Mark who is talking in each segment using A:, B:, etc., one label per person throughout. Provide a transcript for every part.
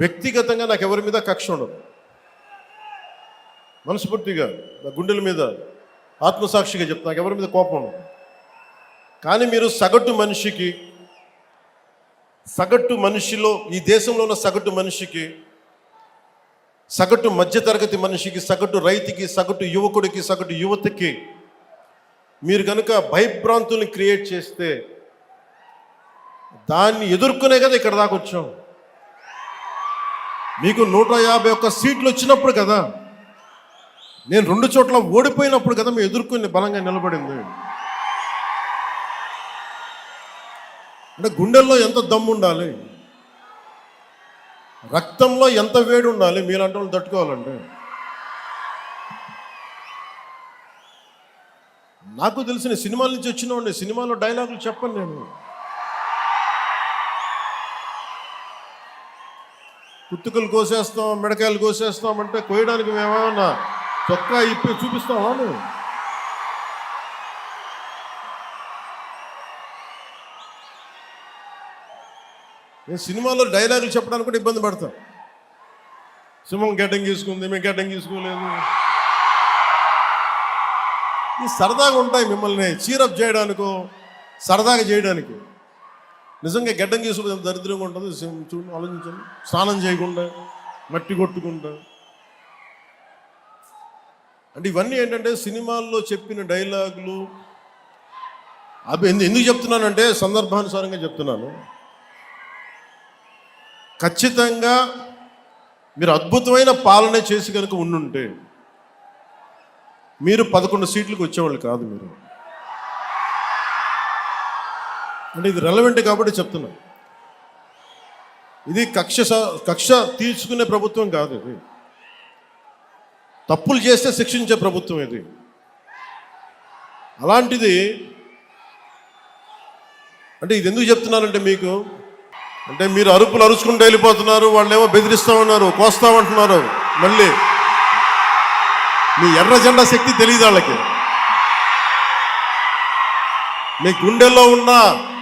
A: వ్యక్తిగతంగా నాకు ఎవరి మీద కక్ష ఉండదు. మనస్ఫూర్తిగా నా గుండెల మీద ఆత్మసాక్షిగా చెప్తా నాకు ఎవరి మీద కోపం ఉండదు. కానీ మీరు సగటు మనిషికి సగటు మనిషిలో ఈ దేశంలో ఉన్న సగటు మనిషికి సగటు మధ్యతరగతి మనిషికి సగటు రైతుకి సగటు యువకుడికి సగటు యువతకి మీరు కనుక భయభ్రాంతుల్ని క్రియేట్ చేస్తే దాన్ని ఎదుర్కొనే కదా ఇక్కడ దాకా వచ్చాం. మీకు నూట యాభై ఒక్క సీట్లు వచ్చినప్పుడు కదా నేను రెండు చోట్ల ఓడిపోయినప్పుడు కదా మేము ఎదుర్కొని బలంగా నిలబడింది. అంటే గుండెల్లో ఎంత దమ్ము ఉండాలి? రక్తంలో ఎంత వేడి ఉండాలి? మీలాంటి వాళ్ళు తట్టుకోవాలంటే. నాకు తెలిసిన సినిమాల నుంచి వచ్చిన సినిమాలో డైలాగులు చెప్పను నేను. కుత్తుకలు కోసేస్తాం మిడకాయలు కోసేస్తాం అంటే కోయడానికి మేమేమన్నా చొక్కా ఇప్పి చూపిస్తావా నువ్వు? నేను సినిమాలో డైలాగులు చెప్పడానికి కూడా ఇబ్బంది పడతాం సింహం గడ్డం తీసుకుంది మేము గడ్డం తీసుకోలేదు ఈ సరదాగా ఉంటాయి మిమ్మల్ని చీరప్ చేయడానికో సరదాగా చేయడానికి. నిజంగా గడ్డం చేసుకుంటే ఎంత దరిద్రంగా ఉంటుంది? చూడండి ఆలోచించండి. స్నానం చేయకుండా మట్టి కొట్టుకుంటా. అంటే ఇవన్నీ ఏంటంటే సినిమాల్లో చెప్పిన డైలాగులు. అవి ఎందుకు చెప్తున్నానంటే సందర్భానుసారంగా చెప్తున్నాను. ఖచ్చితంగా మీరు అద్భుతమైన పాలన చేసి కనుక ఉండుంటే మీరు పదకొండు సీట్లకు వచ్చేవాళ్ళు కాదు మీరు. అంటే ఇది రెలవెంట్ కాబట్టి చెప్తున్నా. ఇది కక్ష కక్ష తీర్చుకునే ప్రభుత్వం కాదు ఇది. తప్పులు చేస్తే శిక్షించే ప్రభుత్వం ఇది. అలాంటిది అంటే ఇది ఎందుకు చెప్తున్నారంటే మీకు? అంటే మీరు అరుపులు అరుచుకుంటూ వెళ్ళిపోతున్నారు వాళ్ళేమో బెదిరిస్తామన్నారు కోస్తామంటున్నారు మళ్ళీ మీ ఎర్ర జెండా శక్తి తెలియదు వాళ్ళకి. మీ గుండెల్లో ఉన్న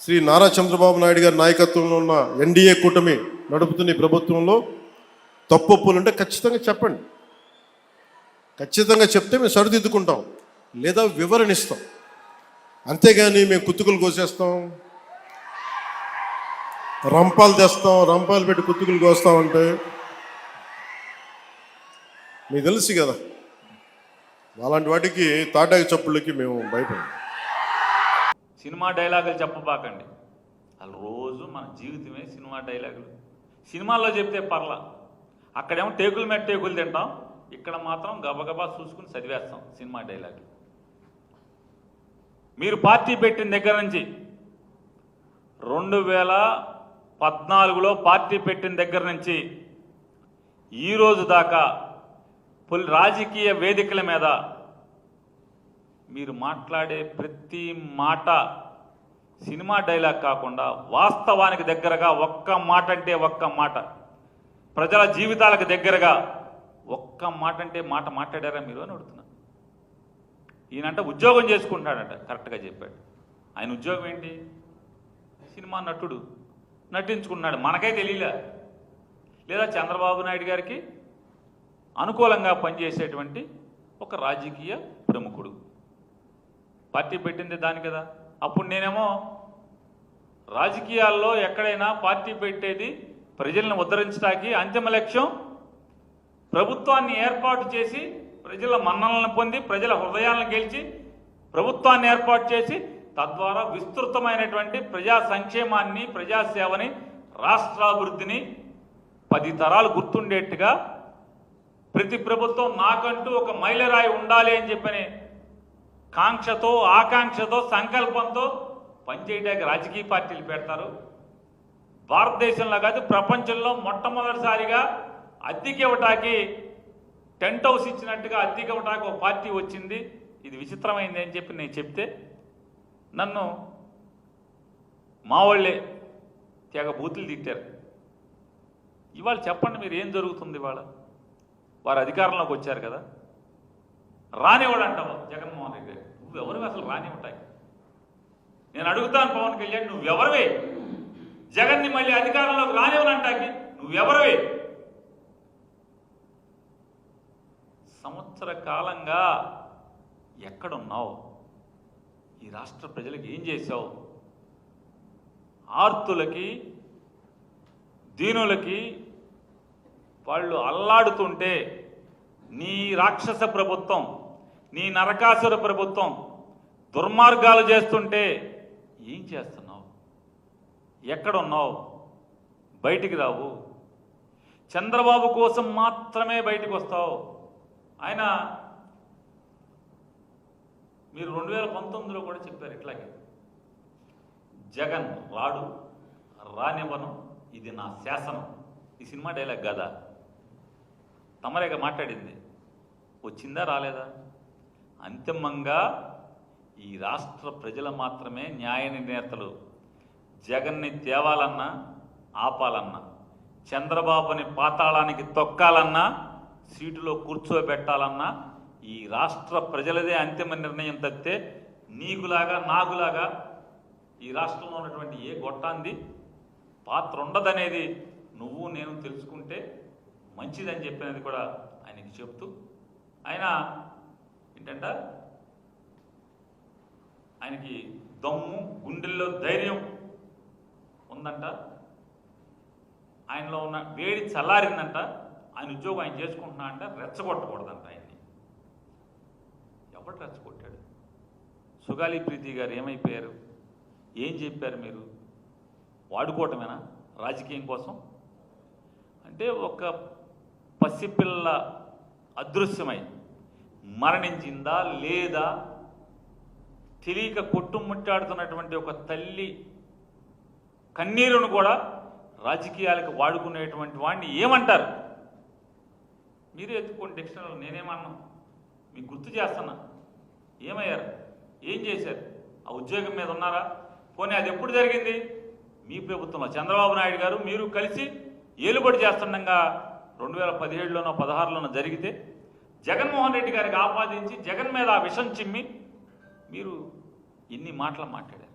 A: శ్రీ నారా చంద్రబాబు నాయుడు గారి నాయకత్వంలో ఉన్న ఎన్డీఏ కూటమి నడుపుతున్న ఈ ప్రభుత్వంలో తప్పొప్పులు ఉంటే ఖచ్చితంగా చెప్పండి. ఖచ్చితంగా చెప్తే మేము సరిదిద్దుకుంటాం. లేదా వివరణ ఇస్తాం అంతేగాని మేము కుత్తుకులు కోసేస్తాం. రంపాలు తెస్తాం. రంపాలు పెట్టి కుత్తుకులు కోస్తామంటే మీకు తెలుసు కదా అలాంటి వాటికి తాటాకి చప్పుళ్ళకి మేము భయపడం
B: సినిమా డైలాగులు చెప్పబాకండి. వాళ్ళు రోజు మన జీవితమే సినిమా డైలాగులు. సినిమాల్లో చెప్తే పర్లా. అక్కడేమో టేకుల మీద టేకులు తింటాం. ఇక్కడ మాత్రం గబగబా చూసుకుని చదివేస్తాం సినిమా డైలాగులు. మీరు పార్టీ పెట్టిన దగ్గర నుంచి రెండు వేల పద్నాలుగులో పార్టీ పెట్టిన దగ్గర నుంచి ఈ రోజు దాకా పుల్ రాజకీయ వేదికల మీద మీరు మాట్లాడే ప్రతి మాట సినిమా డైలాగ్ కాకుండా వాస్తవానికి దగ్గరగా ఒక్క మాట అంటే ఒక్క మాట. ప్రజల జీవితాలకు దగ్గరగా ఒక్క మాట అంటే మాట మాట్లాడారా మీరు అని అడుగుతున్నా. ఈయనంట ఉద్యోగం చేసుకుంటాడంట కరెక్ట్గా చెప్పాడు. ఆయన ఉద్యోగం ఏంటి? సినిమా నటుడు నటించుకున్నాడు. మనకే తెలియలే. లేదా చంద్రబాబు నాయుడు గారికి అనుకూలంగా పనిచేసేటువంటి ఒక రాజకీయ ప్రముఖుడు. పార్టీ పెట్టింది దాని కదా. అప్పుడు నేనేమో రాజకీయాల్లో ఎక్కడైనా పార్టీ పెట్టేది ప్రజలను ఉద్ధరించడానికి అంతిమ లక్ష్యం ప్రభుత్వాన్ని ఏర్పాటు చేసి ప్రజల మన్ననలను పొంది ప్రజల హృదయాలను గెలిచి ప్రభుత్వాన్ని ఏర్పాటు చేసి తద్వారా విస్తృతమైనటువంటి ప్రజా సంక్షేమాన్ని ప్రజాసేవని రాష్ట్రాభివృద్ధిని పది తరాలు గుర్తుండేట్టుగా ప్రతి ప్రభుత్వం నాకంటూ ఒక మైలరాయి ఉండాలి అని చెప్పని కాంక్షతో ఆకాంక్షతో సంకల్పంతో పనిచేయడానికి రాజకీయ పార్టీలు పెడతారు. భారతదేశంలో కాదు ప్రపంచంలో మొట్టమొదటిసారిగా అద్దెకి ఇవ్వటానికి టెంట్ హౌస్ ఇచ్చినట్టుగా అద్దెకి ఇవ్వటానికి ఒక పార్టీ వచ్చింది. ఇది విచిత్రమైంది అని చెప్పి నేను చెప్తే నన్ను మా వాళ్ళే తెగ బూతులు తిట్టారు. ఇవాళ చెప్పండి మీరు ఏం జరుగుతుంది ఇవాళ? వారు అధికారంలోకి వచ్చారు కదా. రానివాడు అంటావు జగన్మోహన్ రెడ్డి నువ్వెవరివి నువ్వెవరు అసలు రానివ్వటాయి నేను అడుగుతాను పవన్ కళ్యాణ్ నువ్వెవరివి జగన్ని మళ్ళీ అధికారంలోకి రానివ్వనంటాకి నువ్వెవరివి సంవత్సర కాలంగా ఎక్కడున్నావు? ఈ రాష్ట్ర ప్రజలకు ఏం చేశావు? ఆర్తులకి దీనులకి వాళ్ళు అల్లాడుతుంటే నీ రాక్షస ప్రభుత్వం నీ నరకాసుర ప్రభుత్వం దుర్మార్గాలు చేస్తుంటే ఏం చేస్తున్నావు? ఎక్కడున్నావు? బయటికి రావు. చంద్రబాబు కోసం మాత్రమే బయటికి వస్తావు. ఆయన మీరు రెండు వేల పంతొమ్మిదిలో కూడా చెప్పారు ఇట్లాగే. జగన్ రాడు రానివ్వను ఇది నా శాసనం. ఈ సినిమా డైలాగ్ కదా? తమరేగా మాట్లాడింది? వచ్చిందా రాలేదా? అంతిమంగా ఈ రాష్ట్ర ప్రజలు మాత్రమే న్యాయ నిర్ణేతలు. జగన్ని తేవాలన్నా ఆపాలన్నా చంద్రబాబుని పాతాళానికి తొక్కాలన్నా సీటులో కూర్చోబెట్టాలన్నా ఈ రాష్ట్ర ప్రజలదే అంతిమ నిర్ణయం తప్పితే నీకులాగా నాగులాగా ఈ రాష్ట్రంలో ఉన్నటువంటి ఏ గొట్టాంది? పాత్ర ఉండదనేది నువ్వు నేను తెలుసుకుంటే మంచిదని చెప్పినది కూడా ఆయనకి చెప్తూ ఆయన ఏంటంట ఆయనకి దమ్ము గుండెల్లో ధైర్యం ఉందంట. ఆయనలో ఉన్న వేడి చల్లారిందంట. ఆయన ఉద్యోగం ఆయన చేసుకుంటున్నా అంటే రెచ్చగొట్టకూడదంట ఆయన్ని. ఎవడు రెచ్చగొట్టాడు? సుగాలి ప్రీతి గారు ఏమైపోయారు? ఏం చెప్పారు మీరు? వాడుకోవటమేనా? రాజకీయం కోసం? అంటే ఒక పసిపిల్ల అదృశ్యమైంది మరణించిందా లేదా? తెలియక కొట్టుముట్టాడుతున్నటువంటి ఒక తల్లి కన్నీరును కూడా రాజకీయాలకు వాడుకునేటువంటి వాడిని ఏమంటారు? మీరే ఎత్తుకోండి డిక్షనరీలో నేనేమన్నా మీకు గుర్తు చేస్తున్నా. ఏమయ్యారు? ఏం చేశారు? ఆ ఉద్యోగం మీద ఉన్నారా? పోనీ అది ఎప్పుడు జరిగింది? మీ ప్రభుత్వంలో చంద్రబాబు నాయుడు గారు మీరు కలిసి ఏలుబడి చేస్తుండగా రెండు వేల పదిహేడులోనో పదహారులోనో జరిగితే జగన్మోహన్ రెడ్డి గారికి ఆపాదించి జగన్ మీద విషం చిమ్మి మీరు ఎన్ని మాటలు మాట్లాడారు.